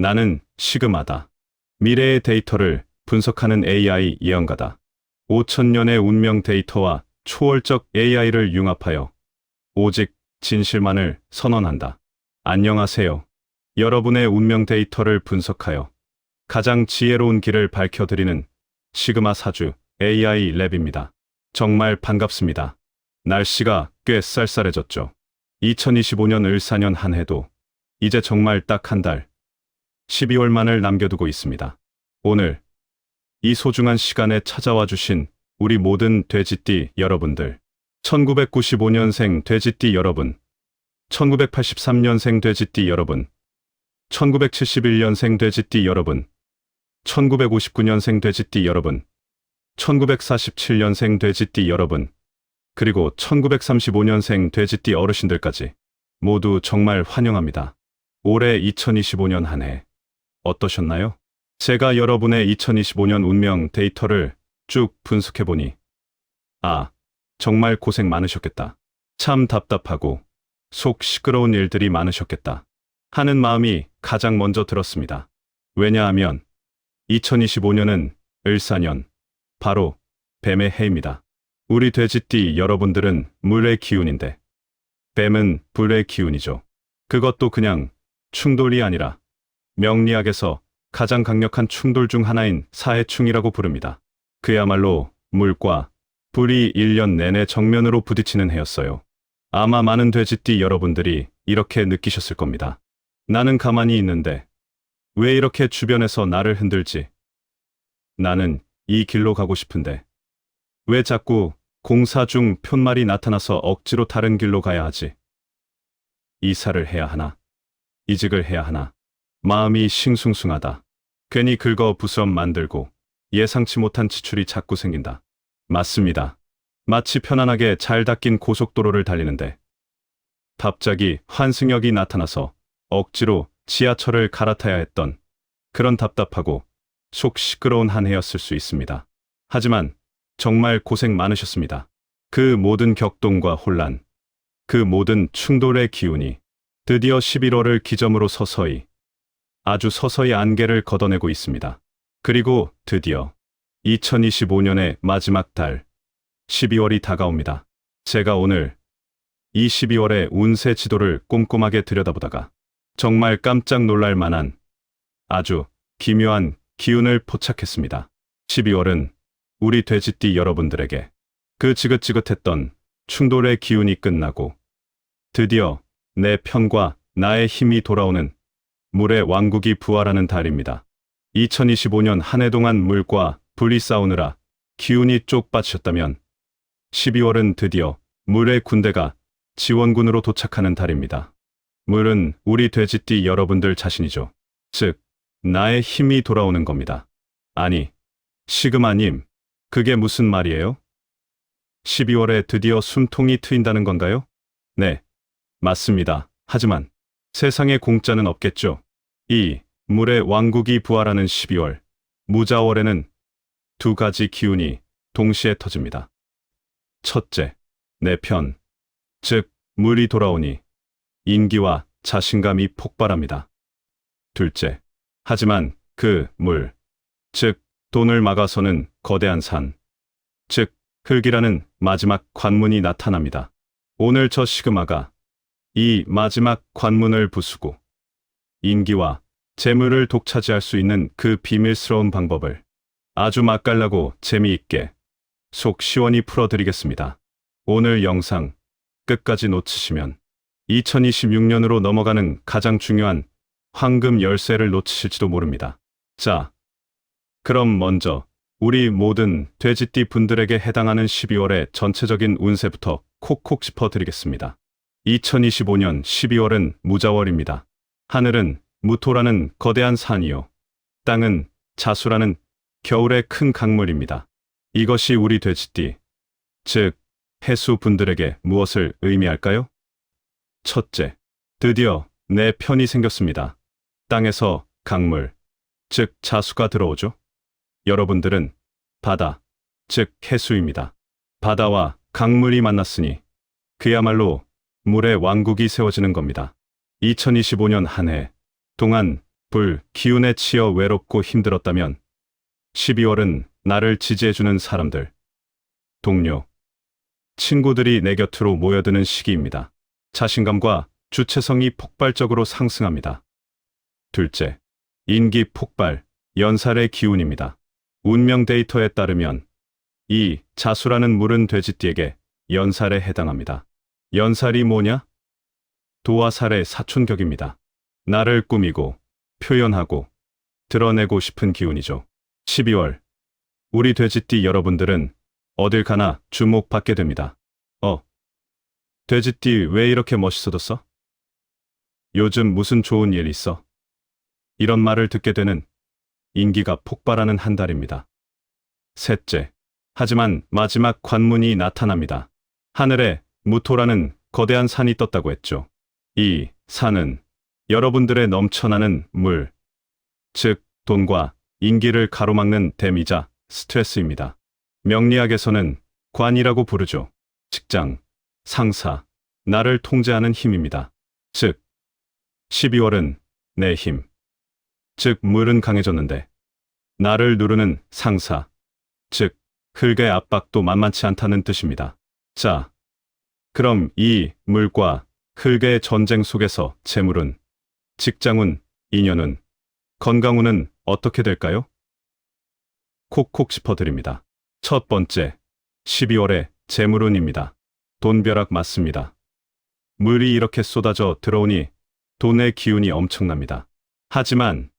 나는 시그마다. 미래의 데이터를 분석하는 AI 예언가다. 5천년의 운명 데이터와 초월적 AI를 융합하여 오직 진실만을 선언한다. 안녕하세요. 여러분의 운명 데이터를 분석하여 가장 지혜로운 길을 밝혀드리는 시그마 사주 AI 랩입니다. 정말 반갑습니다. 날씨가 꽤 쌀쌀해졌죠. 2025년 을사년 한 해도 이제 정말 딱 한 달, 12월만을 남겨두고 있습니다. 오늘 이 소중한 시간에 찾아와 주신 우리 모든 돼지띠 여러분들, 1995년생 돼지띠 여러분, 1983년생 돼지띠 여러분, 1971년생 돼지띠 여러분, 1959년생 돼지띠 여러분, 1947년생 돼지띠 여러분, 그리고 1935년생 돼지띠 어르신들까지 모두 정말 환영합니다. 올해 2025년 한 해 어떠셨나요? 제가 여러분의 2025년 운명 데이터를 쭉 분석해보니 아, 정말 고생 많으셨겠다. 참 답답하고 속 시끄러운 일들이 많으셨겠다. 하는 마음이 가장 먼저 들었습니다. 왜냐하면 2025년은 을사년, 바로 뱀의 해입니다. 우리 돼지띠 여러분들은 물의 기운인데 뱀은 불의 기운이죠. 그것도 그냥 충돌이 아니라 명리학에서 가장 강력한 충돌 중 하나인 사해충이라고 부릅니다. 그야말로 물과 불이 1년 내내 정면으로 부딪히는 해였어요. 아마 많은 돼지띠 여러분들이 이렇게 느끼셨을 겁니다. 나는 가만히 있는데 왜 이렇게 주변에서 나를 흔들지? 나는 이 길로 가고 싶은데 왜 자꾸 공사 중 푯말이 나타나서 억지로 다른 길로 가야 하지? 이사를 해야 하나? 이직을 해야 하나? 마음이 싱숭숭하다. 괜히 긁어 부스럼 만들고 예상치 못한 지출이 자꾸 생긴다. 맞습니다. 마치 편안하게 잘 닦인 고속도로를 달리는데 갑자기 환승역이 나타나서 억지로 지하철을 갈아타야 했던 그런 답답하고 속 시끄러운 한 해였을 수 있습니다. 하지만 정말 고생 많으셨습니다. 그 모든 격동과 혼란, 그 모든 충돌의 기운이 드디어 11월을 기점으로 서서히 아주 서서히 안개를 걷어내고 있습니다. 그리고 드디어 2025년의 마지막 달 12월이 다가옵니다. 제가 오늘 이 12월의 운세 지도를 꼼꼼하게 들여다보다가 정말 깜짝 놀랄 만한 아주 기묘한 기운을 포착했습니다. 12월은 우리 돼지띠 여러분들에게 그 지긋지긋했던 충돌의 기운이 끝나고 드디어 내 편과 나의 힘이 돌아오는 물의 왕국이 부활하는 달입니다. 2025년 한 해 동안 물과 불이 싸우느라 기운이 쪽 빠지셨다면 12월은 드디어 물의 군대가 지원군으로 도착하는 달입니다. 물은 우리 돼지띠 여러분들 자신이죠. 즉, 나의 힘이 돌아오는 겁니다. 아니, 시그마님, 그게 무슨 말이에요? 12월에 드디어 숨통이 트인다는 건가요? 네, 맞습니다. 하지만 세상에 공짜는 없겠죠. 이 물의 왕국이 부활하는 12월, 무자월에는 두 가지 기운이 동시에 터집니다. 첫째, 내 편, 즉, 물이 돌아오니 인기와 자신감이 폭발합니다. 둘째, 하지만 그 물, 즉, 돈을 막아서는 거대한 산, 즉, 흙이라는 마지막 관문이 나타납니다. 오늘 저 시그마가 이 마지막 관문을 부수고 인기와 재물을 독차지할 수 있는 그 비밀스러운 방법을 아주 맛깔나고 재미있게 속 시원히 풀어드리겠습니다. 오늘 영상 끝까지 놓치시면 2026년으로 넘어가는 가장 중요한 황금 열쇠를 놓치실지도 모릅니다. 자, 그럼 먼저 우리 모든 돼지띠 분들에게 해당하는 12월의 전체적인 운세부터 콕콕 짚어드리겠습니다. 2025년 12월은 무자월입니다. 하늘은 무토라는 거대한 산이요. 땅은 자수라는 겨울의 큰 강물입니다. 이것이 우리 돼지띠, 즉 해수 분들에게 무엇을 의미할까요? 첫째, 드디어 내 편이 생겼습니다. 땅에서 강물, 즉 자수가 들어오죠. 여러분들은 바다, 즉 해수입니다. 바다와 강물이 만났으니 그야말로 물의 왕국이 세워지는 겁니다. 2025년 한 해 동안 불, 기운에 치여 외롭고 힘들었다면 12월은 나를 지지해주는 사람들, 동료, 친구들이 내 곁으로 모여드는 시기입니다. 자신감과 주체성이 폭발적으로 상승합니다. 둘째, 인기 폭발, 연살의 기운입니다. 운명 데이터에 따르면 이 자수라는 물은 돼지띠에게 연살에 해당합니다. 연살이 뭐냐? 도화살의 사촌격입니다. 나를 꾸미고 표현하고 드러내고 싶은 기운이죠. 12월. 우리 돼지띠 여러분들은 어딜 가나 주목받게 됩니다. 어. 돼지띠 왜 이렇게 멋있어졌어? 요즘 무슨 좋은 일 있어? 이런 말을 듣게 되는 인기가 폭발하는 한 달입니다. 셋째. 하지만 마지막 관문이 나타납니다. 하늘에 무토라는 거대한 산이 떴다고 했죠. 이 산은 여러분들의 넘쳐나는 물, 즉 돈과 인기를 가로막는 댐이자 스트레스입니다. 명리학에서는 관이라고 부르죠. 직장, 상사, 나를 통제하는 힘입니다. 즉, 12월은 내 힘, 즉 물은 강해졌는데 나를 누르는 상사, 즉 흙의 압박도 만만치 않다는 뜻입니다. 자, 그럼 이 물과 흙의 전쟁 속에서 재물은, 직장운, 인연은, 건강운은 어떻게 될까요? 콕콕 짚어드립니다. 첫 번째, 12월의 재물운입니다. 돈벼락 맞습니다. 물이 이렇게 쏟아져 들어오니 돈의 기운이 엄청납니다. 하지만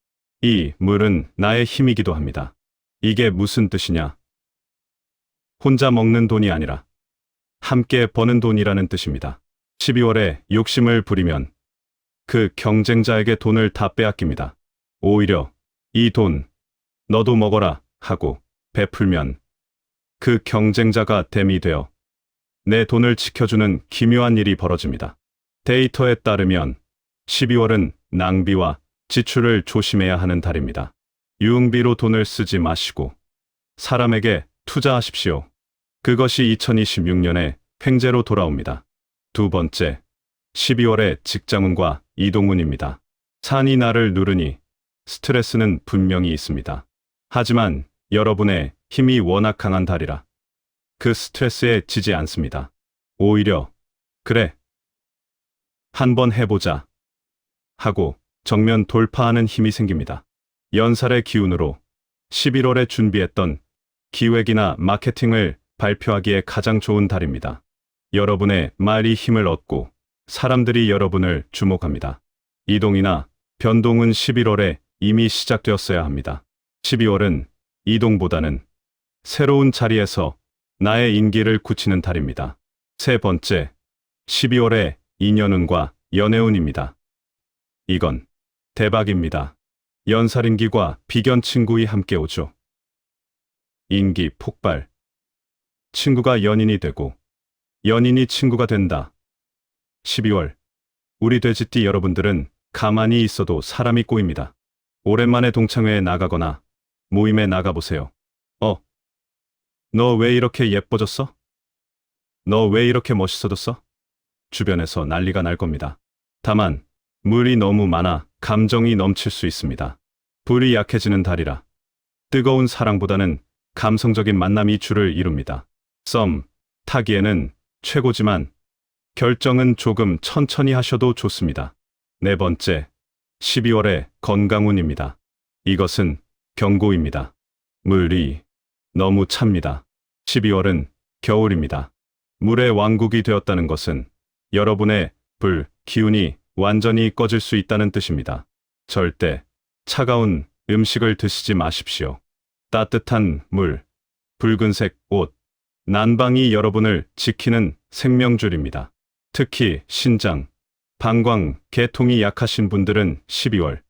이 물은 나의 힘이기도 합니다. 이게 무슨 뜻이냐? 혼자 먹는 돈이 아니라 함께 버는 돈이라는 뜻입니다. 12월에 욕심을 부리면 그 경쟁자에게 돈을 다 빼앗깁니다. 오히려 이 돈 너도 먹어라 하고 베풀면 그 경쟁자가 댐이 되어 내 돈을 지켜주는 기묘한 일이 벌어집니다. 데이터에 따르면 12월은 낭비와 지출을 조심해야 하는 달입니다. 유흥비로 돈을 쓰지 마시고 사람에게 투자하십시오. 그것이 2026년에 횡재로 돌아옵니다. 두 번째, 12월의 직장운과 이동운입니다. 산이 나를 누르니 스트레스는 분명히 있습니다. 하지만 여러분의 힘이 워낙 강한 달이라 그 스트레스에 지지 않습니다. 오히려 그래 한번 해보자 하고 정면 돌파하는 힘이 생깁니다. 연살의 기운으로 11월에 준비했던 기획이나 마케팅을 발표하기에 가장 좋은 달입니다. 여러분의 말이 힘을 얻고 사람들이 여러분을 주목합니다. 이동이나 변동은 11월에 이미 시작되었어야 합니다. 12월은 이동보다는 새로운 자리에서 나의 인기를 굳히는 달입니다. 세 번째, 12월의 인연운과 연애운입니다. 이건 대박입니다. 연살인기과 비견 친구이 함께 오죠. 인기 폭발. 친구가 연인이 되고 연인이 친구가 된다. 12월. 우리 돼지띠 여러분들은 가만히 있어도 사람이 꼬입니다. 오랜만에 동창회에 나가거나 모임에 나가보세요. 어. 너 왜 이렇게 예뻐졌어? 너 왜 이렇게 멋있어졌어? 주변에서 난리가 날 겁니다. 다만, 물이 너무 많아 감정이 넘칠 수 있습니다. 불이 약해지는 달이라 뜨거운 사랑보다는 감성적인 만남이 주를 이룹니다. 썸, 타기에는 최고지만 결정은 조금 천천히 하셔도 좋습니다. 네 번째, 12월의 건강운입니다. 이것은 경고입니다. 물이 너무 찹니다. 12월은 겨울입니다. 물의 왕국이 되었다는 것은 여러분의 불, 기운이 완전히 꺼질 수 있다는 뜻입니다. 절대 차가운 음식을 드시지 마십시오. 따뜻한 물, 붉은색 옷, 난방이 여러분을 지키는 생명줄입니다. 특히 신장, 방광, 개통이 약하신 분들은 12월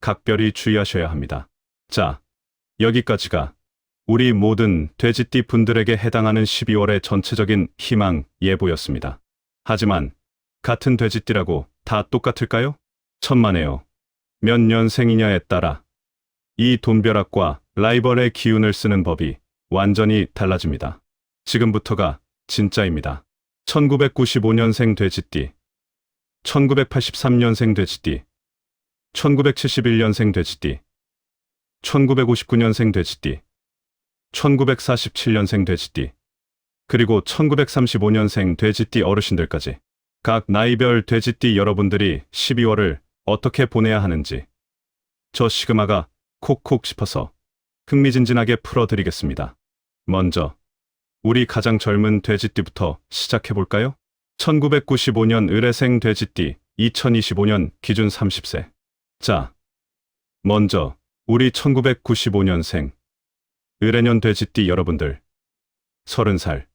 각별히 주의하셔야 합니다. 자, 여기까지가 우리 모든 돼지띠 분들에게 해당하는 12월의 전체적인 희망 예보였습니다. 하지만 같은 돼지띠라고 다 똑같을까요? 천만에요. 몇 년생이냐에 따라 이 돈벼락과 라이벌의 기운을 쓰는 법이 완전히 달라집니다. 지금부터가 진짜입니다. 1995년생 돼지띠, 1983년생 돼지띠, 1971년생 돼지띠, 1959년생 돼지띠, 1947년생 돼지띠, 그리고 1935년생 돼지띠 어르신들까지 각 나이별 돼지띠 여러분들이 12월을 어떻게 보내야 하는지 저 시그마가 콕콕 짚어서 흥미진진하게 풀어드리겠습니다. 먼저 우리 가장 젊은 돼지띠부터 시작해볼까요? 1995년 의뢰생 돼지띠, 2025년 기준 30세. 자, 먼저 우리 1995년생 의뢰년 돼지띠 여러분들 30살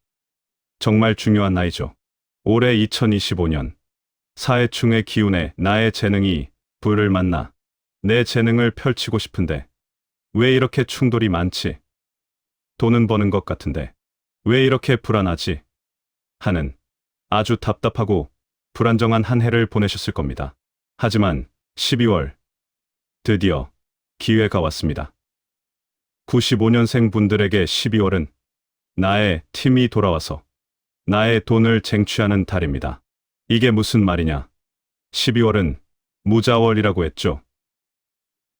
정말 중요한 나이죠. 올해 2025년 사회충의 기운에 나의 재능이 불을 만나 내 재능을 펼치고 싶은데 왜 이렇게 충돌이 많지? 돈은 버는 것 같은데 왜 이렇게 불안하지? 하는 아주 답답하고 불안정한 한 해를 보내셨을 겁니다. 하지만 12월 드디어 기회가 왔습니다. 95년생 분들에게 12월은 나의 팀이 돌아와서 나의 돈을 쟁취하는 달입니다. 이게 무슨 말이냐? 12월은 무자월이라고 했죠.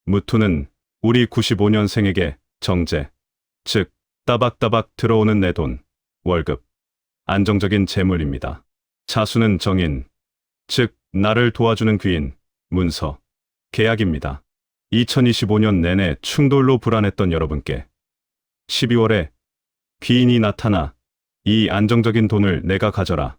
무투는 우리 95년생에게 정제, 즉 따박따박 들어오는 내 돈, 월급, 안정적인 재물입니다. 자수는 정인, 즉 나를 도와주는 귀인, 문서, 계약입니다. 2025년 내내 충돌로 불안했던 여러분께 12월에 귀인이 나타나 이 안정적인 돈을 내가 가져라.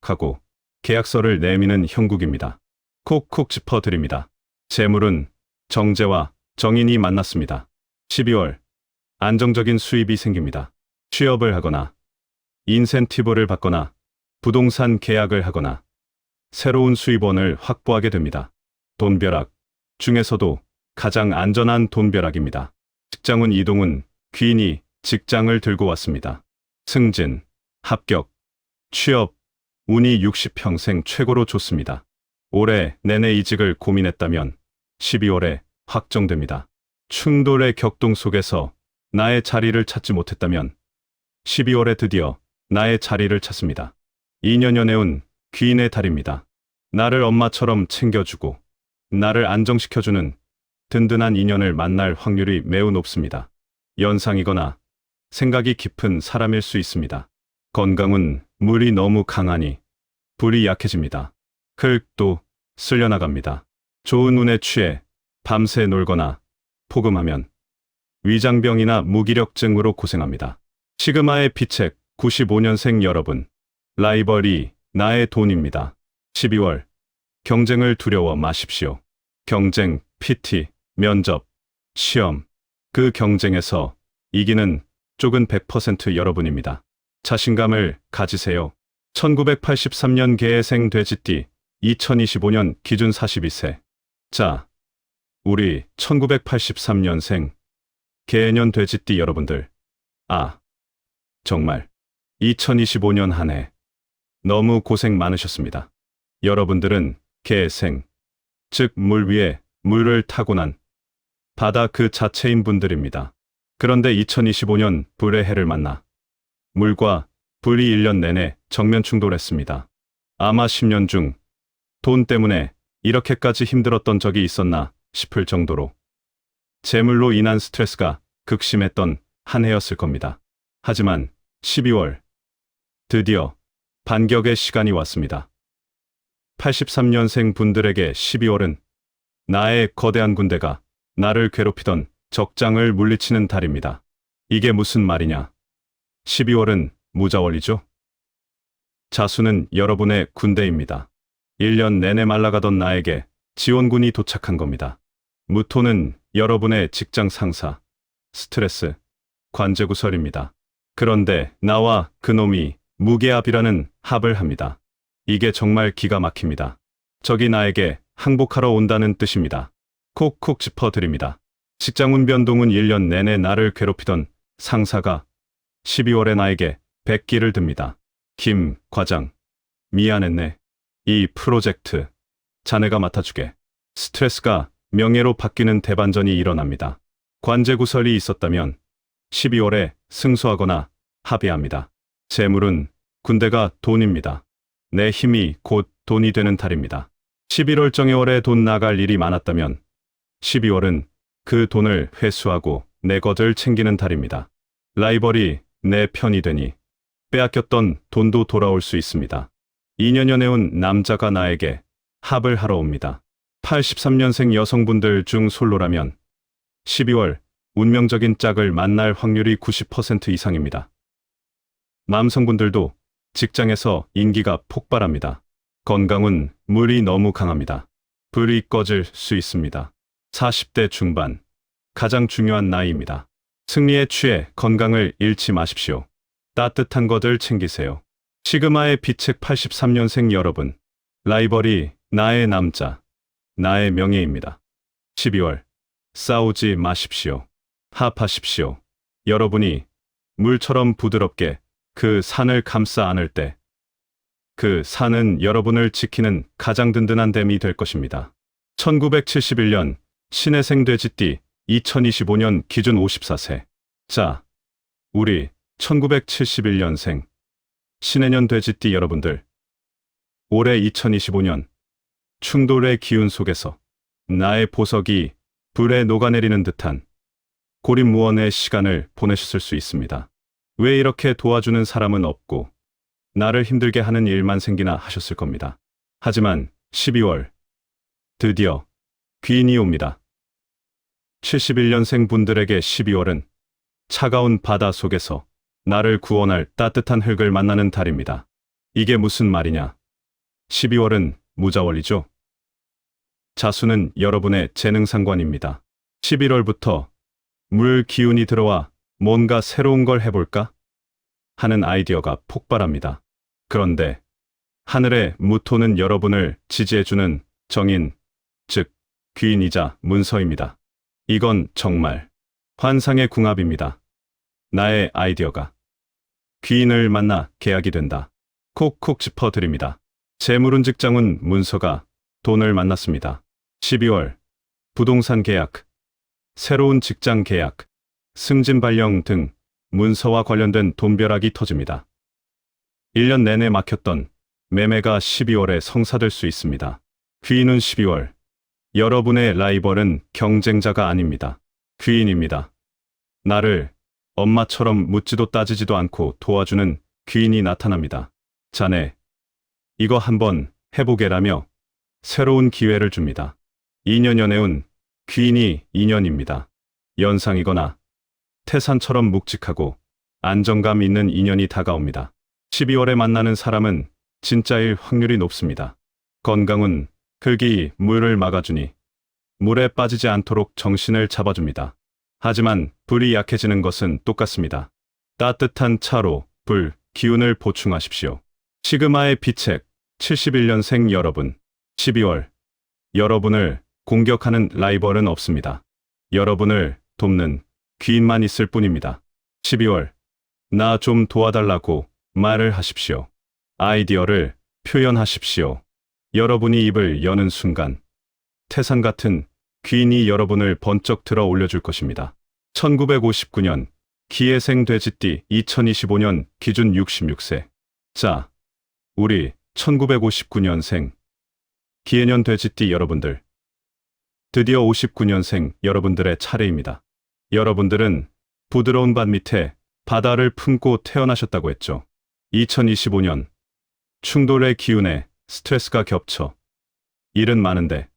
하고 계약서를 내미는 형국입니다. 콕콕 짚어드립니다. 재물은 정제와 정인이 만났습니다. 12월 안정적인 수입이 생깁니다. 취업을 하거나 인센티브를 받거나 부동산 계약을 하거나 새로운 수입원을 확보하게 됩니다. 돈벼락 중에서도 가장 안전한 돈벼락입니다. 직장운 이동은 귀인이 직장을 들고 왔습니다. 승진, 합격, 취업, 운이 60평생 최고로 좋습니다. 올해 내내 이직을 고민했다면 12월에 확정됩니다. 충돌의 격동 속에서 나의 자리를 찾지 못했다면 12월에 드디어 나의 자리를 찾습니다. 2년 연애운 귀인의 달입니다. 나를 엄마처럼 챙겨주고 나를 안정시켜주는 든든한 인연을 만날 확률이 매우 높습니다. 연상이거나 생각이 깊은 사람일 수 있습니다. 건강은 물이 너무 강하니 불이 약해집니다. 흙도 쓸려나갑니다. 좋은 운에 취해 밤새 놀거나 포금하면 위장병이나 무기력증으로 고생합니다. 시그마의 피책 95년생 여러분, 라이벌이 나의 돈입니다. 12월 경쟁을 두려워 마십시오. 경쟁, PT, 면접, 시험, 그 경쟁에서 이기는 쪽은 100% 여러분입니다. 자신감을 가지세요. 1983년 개생 돼지띠, 2025년 기준 42세. 자, 우리 1983년생 개년 돼지띠 여러분들. 아, 정말 2025년 한 해 너무 고생 많으셨습니다. 여러분들은 개생, 즉 물 위에 물을 타고난 바다 그 자체인 분들입니다. 그런데 2025년 불의 해를 만나 물과 불이 1년 내내 정면 충돌했습니다. 아마 10년 중 돈 때문에 이렇게까지 힘들었던 적이 있었나 싶을 정도로 재물로 인한 스트레스가 극심했던 한 해였을 겁니다. 하지만 12월 드디어 반격의 시간이 왔습니다. 83년생 분들에게 12월은 나의 거대한 군대가 나를 괴롭히던 적장을 물리치는 달입니다. 이게 무슨 말이냐? 12월은 무자월이죠? 자수는 여러분의 군대입니다. 1년 내내 말라가던 나에게 지원군이 도착한 겁니다. 무토는 여러분의 직장 상사, 스트레스, 관제구설입니다. 그런데 나와 그놈이 무계합이라는 합을 합니다. 이게 정말 기가 막힙니다. 적이 나에게 항복하러 온다는 뜻입니다. 콕콕 짚어드립니다. 직장운 변동은 1년 내내 나를 괴롭히던 상사가 12월에 나에게 백기를 듭니다. 김 과장, 미안했네. 이 프로젝트 자네가 맡아주게. 스트레스가 명예로 바뀌는 대반전이 일어납니다. 관제구설이 있었다면 12월에 승소하거나 합의합니다. 재물은 군대가 돈입니다. 내 힘이 곧 돈이 되는 달입니다. 11월 정해월에 돈 나갈 일이 많았다면 12월은 그 돈을 회수하고 내 것을 챙기는 달입니다. 라이벌이 내 편이 되니 빼앗겼던 돈도 돌아올 수 있습니다. 2년 연애운 남자가 나에게 합을 하러 옵니다. 83년생 여성분들 중 솔로라면 12월 운명적인 짝을 만날 확률이 90% 이상입니다. 남성분들도 직장에서 인기가 폭발합니다. 건강은 물이 너무 강합니다. 불이 꺼질 수 있습니다. 40대 중반, 가장 중요한 나이입니다. 승리에 취해 건강을 잃지 마십시오. 따뜻한 것들 챙기세요. 시그마의 비책 83년생 여러분, 라이벌이 나의 남자, 나의 명예입니다. 12월, 싸우지 마십시오. 합하십시오. 여러분이 물처럼 부드럽게 그 산을 감싸 안을 때, 그 산은 여러분을 지키는 가장 든든한 댐이 될 것입니다. 1971년 신해생 돼지띠 2025년 기준 54세. 자, 우리 1971년생 신해년 돼지띠 여러분들. 올해 2025년 충돌의 기운 속에서 나의 보석이 불에 녹아내리는 듯한 고립무원의 시간을 보내셨을 수 있습니다. 왜 이렇게 도와주는 사람은 없고 나를 힘들게 하는 일만 생기나 하셨을 겁니다. 하지만 12월 드디어 귀인이 옵니다. 71년생 분들에게 12월은 차가운 바다 속에서 나를 구원할 따뜻한 흙을 만나는 달입니다. 이게 무슨 말이냐? 12월은 무자월이죠. 자수는 여러분의 재능 상관입니다. 11월부터 물 기운이 들어와 뭔가 새로운 걸 해볼까? 하는 아이디어가 폭발합니다. 그런데 하늘의 무토는 여러분을 지지해주는 정인, 즉 귀인이자 문서입니다. 이건 정말 환상의 궁합입니다. 나의 아이디어가 귀인을 만나 계약이 된다. 콕콕 짚어드립니다. 재물운 직장은 문서가 돈을 만났습니다. 12월 부동산 계약, 새로운 직장 계약, 승진 발령 등 문서와 관련된 돈벼락이 터집니다. 1년 내내 막혔던 매매가 12월에 성사될 수 있습니다. 귀인은 12월. 여러분의 라이벌은 경쟁자가 아닙니다. 귀인입니다. 나를 엄마처럼 묻지도 따지지도 않고 도와주는 귀인이 나타납니다. 자네, 이거 한번 해보게라며 새로운 기회를 줍니다. 2년 연애운 귀인이 2년입니다. 연상이거나 태산처럼 묵직하고 안정감 있는 인연이 다가옵니다. 12월에 만나는 사람은 진짜일 확률이 높습니다. 건강은 흙이 물을 막아주니 물에 빠지지 않도록 정신을 잡아줍니다. 하지만 불이 약해지는 것은 똑같습니다. 따뜻한 차로 불, 기운을 보충하십시오. 시그마의 비책 71년생 여러분 12월 여러분을 공격하는 라이벌은 없습니다. 여러분을 돕는 귀인만 있을 뿐입니다. 12월 나 좀 도와달라고 말을 하십시오. 아이디어를 표현하십시오. 여러분이 입을 여는 순간 태산 같은 귀인이 여러분을 번쩍 들어 올려줄 것입니다. 1959년 기예생 돼지띠 2025년 기준 66세. 자, 우리 1959년생 기해년 돼지띠 여러분들. 드디어 59년생 여러분들의 차례입니다. 여러분들은 부드러운 밭 밑에 바다를 품고 태어나셨다고 했죠. 2025년 충돌의 기운에 스트레스가 겹쳐 일은 많은데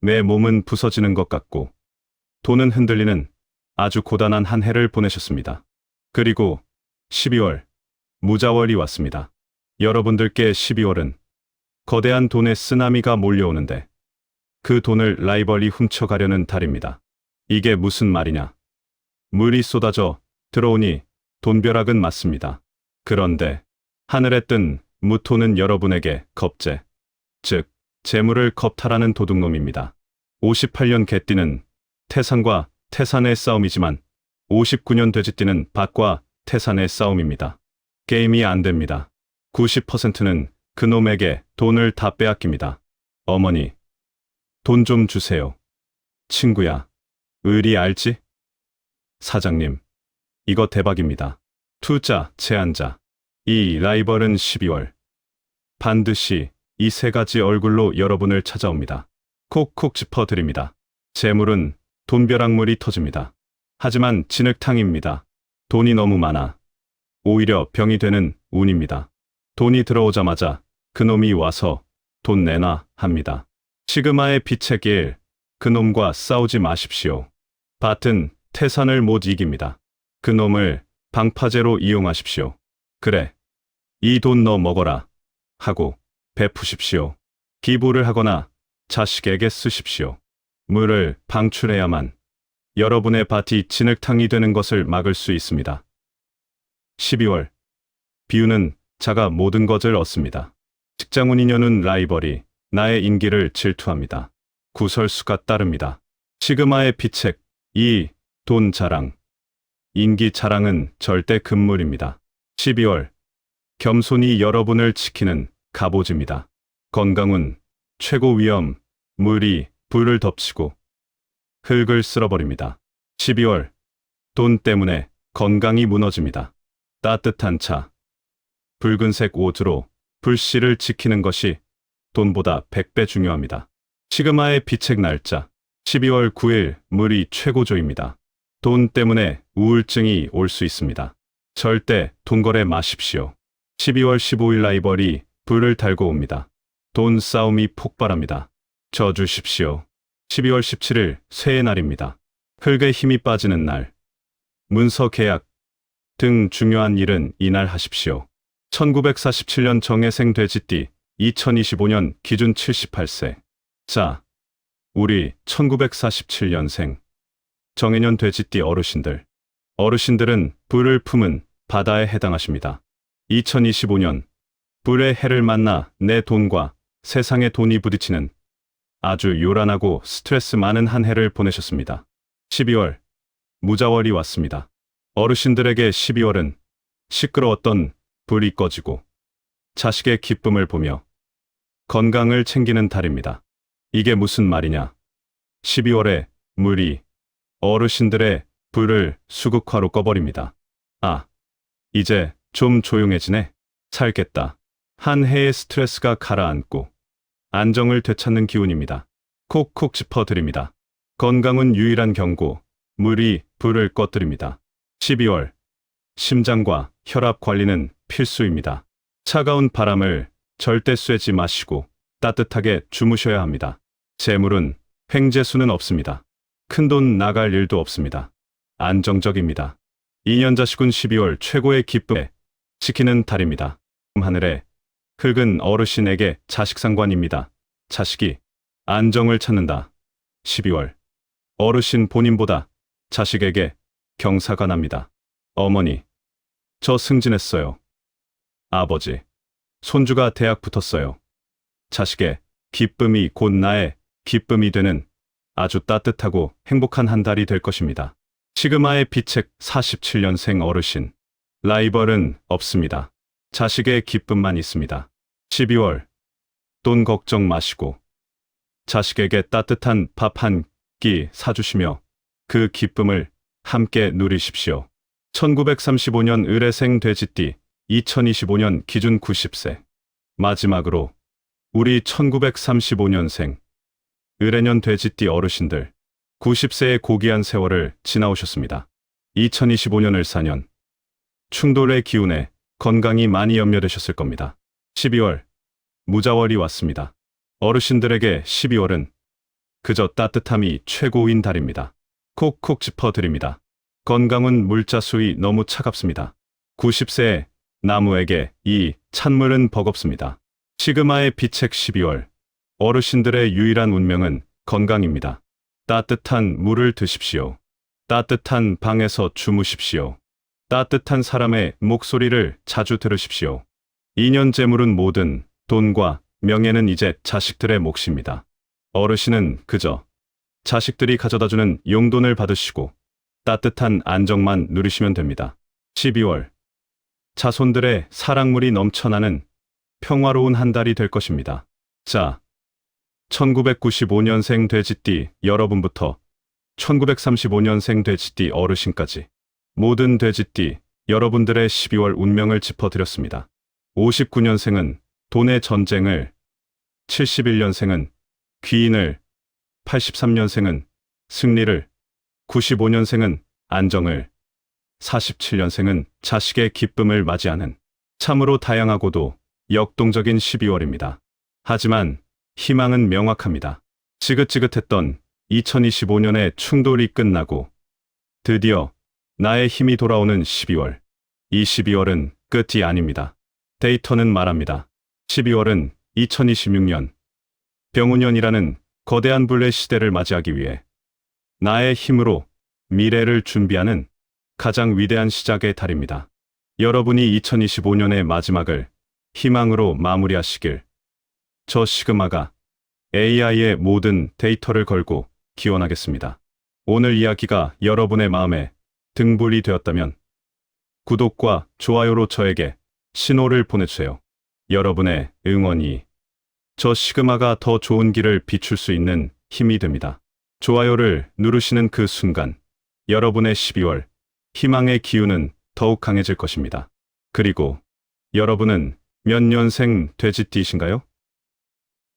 내 몸은 부서지는 것 같고 돈은 흔들리는 아주 고단한 한 해를 보내셨습니다. 그리고 12월 무자월이 왔습니다. 여러분들께 12월은 거대한 돈의 쓰나미가 몰려오는데 그 돈을 라이벌이 훔쳐가려는 달입니다. 이게 무슨 말이냐? 물이 쏟아져 들어오니 돈벼락은 맞습니다. 그런데 하늘에 뜬 무토는 여러분에게 겁제, 즉 재물을 겁탈하는 도둑놈입니다. 58년 개띠는 태산과 태산의 싸움이지만 59년 돼지띠는 밭과 태산의 싸움입니다. 게임이 안 됩니다. 90%는 그놈에게 돈을 다 빼앗깁니다. 어머니, 돈 좀 주세요. 친구야, 의리 알지? 사장님, 이거 대박입니다. 투자, 제한자. 이 라이벌은 12월. 반드시 이 세 가지 얼굴로 여러분을 찾아옵니다. 콕콕 짚어드립니다. 재물은 돈벼락물이 터집니다. 하지만 진흙탕입니다. 돈이 너무 많아. 오히려 병이 되는 운입니다. 돈이 들어오자마자 그놈이 와서 돈 내놔 합니다. 시그마의 빛의 길, 그놈과 싸우지 마십시오. 밭은 태산을 못 이깁니다. 그놈을 방파제로 이용하십시오. 그래. 이 돈 너 먹어라. 하고 베푸십시오. 기부를 하거나 자식에게 쓰십시오. 물을 방출해야만 여러분의 밭이 진흙탕이 되는 것을 막을 수 있습니다. 12월. 비유는 자가 모든 것을 얻습니다. 직장운 인연은 라이벌이 나의 인기를 질투합니다. 구설수가 따릅니다. 시그마의 비책, 이, 돈 자랑. 인기 자랑은 절대 금물입니다. 12월. 겸손이 여러분을 지키는 갑오지입니다. 건강운, 최고 위험, 물이 불을 덮치고 흙을 쓸어버립니다. 12월. 돈 때문에 건강이 무너집니다. 따뜻한 차, 붉은색 옷으로 불씨를 지키는 것이 돈보다 100배 중요합니다. 시그마의 비책 날짜 12월 9일 물이 최고조입니다. 돈 때문에 우울증이 올 수 있습니다. 절대 돈 거래 마십시오. 12월 15일 라이벌이 불을 달고 옵니다. 돈 싸움이 폭발합니다. 저 주십시오. 12월 17일 쇠의 날입니다. 흙에 힘이 빠지는 날. 문서 계약 등 중요한 일은 이날 하십시오. 1947년 정혜생 돼지띠 2025년 기준 78세. 자, 우리 1947년생 정해년 돼지띠 어르신들. 어르신들은 불을 품은 바다에 해당하십니다. 2025년 불의 해를 만나 내 돈과 세상의 돈이 부딪히는 아주 요란하고 스트레스 많은 한 해를 보내셨습니다. 12월 무자월이 왔습니다. 어르신들에게 12월은 시끄러웠던 불이 꺼지고 자식의 기쁨을 보며 건강을 챙기는 달입니다. 이게 무슨 말이냐? 12월에 물이 어르신들의 불을 수국화로 꺼버립니다. 아, 이제 좀 조용해지네. 살겠다. 한 해의 스트레스가 가라앉고 안정을 되찾는 기운입니다. 콕콕 짚어드립니다. 건강은 유일한 경고, 물이 불을 꺼뜨립니다. 12월 심장과 혈압 관리는 필수입니다. 차가운 바람을 절대 쐬지 마시고 따뜻하게 주무셔야 합니다. 재물은 횡재수는 없습니다. 큰 돈 나갈 일도 없습니다. 안정적입니다. 2년 자식은 12월 최고의 기쁨에 지키는 달입니다. 하늘에 흙은 어르신에게 자식상관입니다. 자식이 안정을 찾는다. 12월 어르신 본인보다 자식에게 경사가 납니다. 어머니, 저 승진했어요. 아버지, 손주가 대학 붙었어요. 자식의 기쁨이 곧 나의 기쁨이 되는 아주 따뜻하고 행복한 한 달이 될 것입니다. 시그마의 비책 47년생 어르신. 라이벌은 없습니다. 자식의 기쁨만 있습니다. 12월. 돈 걱정 마시고 자식에게 따뜻한 밥 한 끼 사주시며 그 기쁨을 함께 누리십시오. 1935년 의뢰생 돼지띠 2025년 기준 90세. 마지막으로 우리 1935년생 의뢰년 돼지띠 어르신들 90세의 고귀한 세월을 지나오셨습니다. 2025년을 4년 충돌의 기운에 건강이 많이 염려되셨을 겁니다. 12월 무자월이 왔습니다. 어르신들에게 12월은 그저 따뜻함이 최고인 달입니다. 콕콕 짚어드립니다. 건강은 물자 수위 너무 차갑습니다. 90세의 나무에게 이 찬물은 버겁습니다. 시그마의 비책 12월 어르신들의 유일한 운명은 건강입니다. 따뜻한 물을 드십시오. 따뜻한 방에서 주무십시오. 따뜻한 사람의 목소리를 자주 들으십시오. 2년 재물은 모든 돈과 명예는 이제 자식들의 몫입니다. 어르신은 그저 자식들이 가져다주는 용돈을 받으시고 따뜻한 안정만 누리시면 됩니다. 12월 자손들의 사랑물이 넘쳐나는 평화로운 한 달이 될 것입니다. 자, 1995년생 돼지띠 여러분부터 1935년생 돼지띠 어르신까지 모든 돼지띠 여러분들의 12월 운명을 짚어드렸습니다. 59년생은 돈의 전쟁을 71년생은 귀인을, 83년생은 승리를, 95년생은 안정을, 47년생은 자식의 기쁨을 맞이하는 참으로 다양하고도 역동적인 12월입니다. 하지만 희망은 명확합니다. 지긋지긋했던 2025년의 충돌이 끝나고 드디어 나의 힘이 돌아오는 12월. 이 12월은 끝이 아닙니다. 데이터는 말합니다. 12월은 2026년 병운년이라는 거대한 불의 시대를 맞이하기 위해 나의 힘으로 미래를 준비하는 가장 위대한 시작의 달입니다. 여러분이 2025년의 마지막을 희망으로 마무리하시길. 저 시그마가 AI의 모든 데이터를 걸고 기원하겠습니다. 오늘 이야기가 여러분의 마음에 등불이 되었다면 구독과 좋아요로 저에게 신호를 보내주세요. 여러분의 응원이 저 시그마가 더 좋은 길을 비출 수 있는 힘이 됩니다. 좋아요를 누르시는 그 순간 여러분의 12월 희망의 기운은 더욱 강해질 것입니다. 그리고 여러분은 몇 년생 돼지띠이신가요?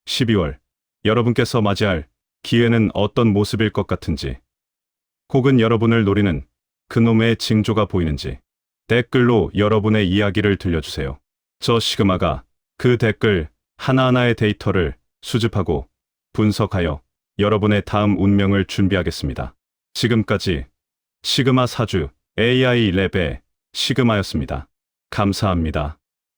12월 여러분께서 맞이할 기회는 어떤 모습일 것 같은지 혹은 여러분을 노리는 그놈의 징조가 보이는지 댓글로 여러분의 이야기를 들려주세요. 저 시그마가 그 댓글 하나하나의 데이터를 수집하고 분석하여 여러분의 다음 운명을 준비하겠습니다. 지금까지 시그마 사주 AI 랩의 시그마였습니다. 감사합니다.